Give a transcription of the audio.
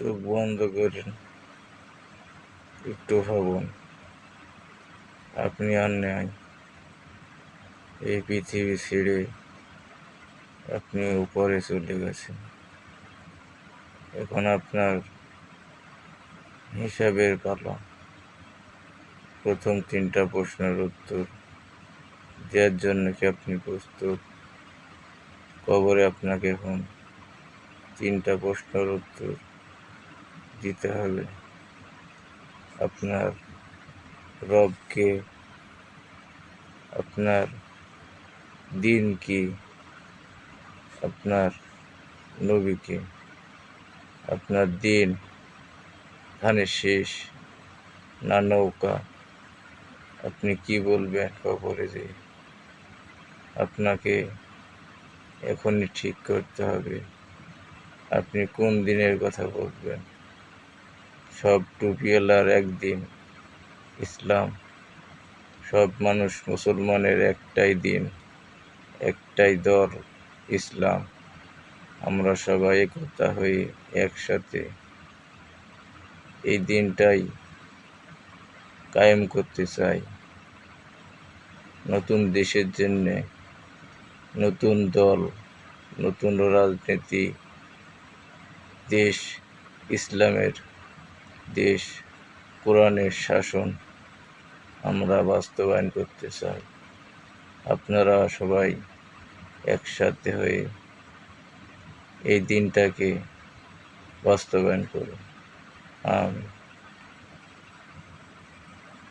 চোখ বন্ধ করেন। একটু ভাবুন। আপনি আর নেই। এই পৃথিবী ছেড়ে আপনি উপরে চলে গেছেন। এখন আপনার হিসাবের পালা। প্রথম তিনটা প্রশ্নের উত্তর দেওয়ার জন্য কি আপনি প্রস্তুত? কবরে আপনাকে এখন তিনটা প্রশ্নের উত্তর দিতে হবে। আপনার রবকে, আপনার দিন কি আপনার নবীকে, আপনার দিন ধানে শেষ, না নৌকা। আপনি কি বলবেন কবরে যে আপনাকে এখনই ঠিক করতে হবে। আপনি কোন দিনের কথা বলবেন? সব টুপিওয়ালার একদিন, ইসলাম। সব মানুষ মুসলমানের একটাই দিন, একটাই দল ইসলাম। আমরা সবাই একতা হয়ে একসাথে। এই দিনটাই কায়েম করতে চাই। নতুন দেশের জন্যে, নতুন দল, নতুন রাজনীতি, দেশ, ইসলামের দেশ, কোরআনের শাসন আমরা বাস্তবায়ন করতে চাই। আপনারা সবাই একসাথে হয়ে এই দিনটাকে বাস্তবায়ন করুন। আমি